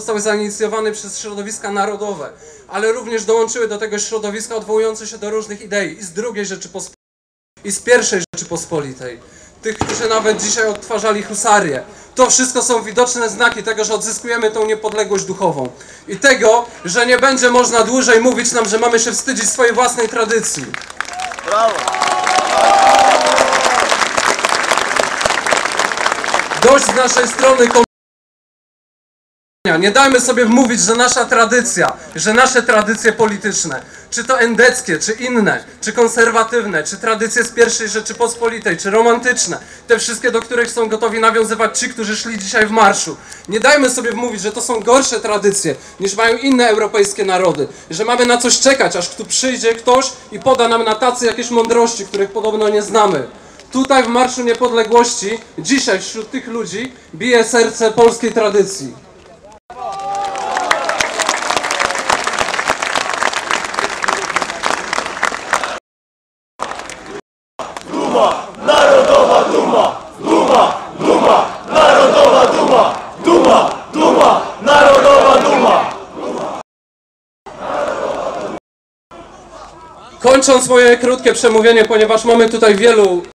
został zainicjowany przez środowiska narodowe, ale również dołączyły do tego środowiska odwołujące się do różnych idei i z drugiej Rzeczypospolitej, i z pierwszej Rzeczypospolitej. Tych, którzy nawet dzisiaj odtwarzali husarię. To wszystko są widoczne znaki tego, że odzyskujemy tą niepodległość duchową. I tego, że nie będzie można dłużej mówić nam, że mamy się wstydzić swojej własnej tradycji. Brawo! Dość z naszej strony nie dajmy sobie wmówić, że nasza tradycja, że nasze tradycje polityczne, czy to endeckie, czy inne, czy konserwatywne, czy tradycje z pierwszej Rzeczypospolitej, czy romantyczne, te wszystkie, do których są gotowi nawiązywać ci, którzy szli dzisiaj w marszu. Nie dajmy sobie wmówić, że to są gorsze tradycje niż mają inne europejskie narody, że mamy na coś czekać, aż tu przyjdzie ktoś i poda nam na tacy jakieś mądrości, których podobno nie znamy. Tutaj w Marszu Niepodległości, dzisiaj wśród tych ludzi, bije serce polskiej tradycji. Narodowa duma! Kończąc moje krótkie przemówienie, ponieważ mamy tutaj wielu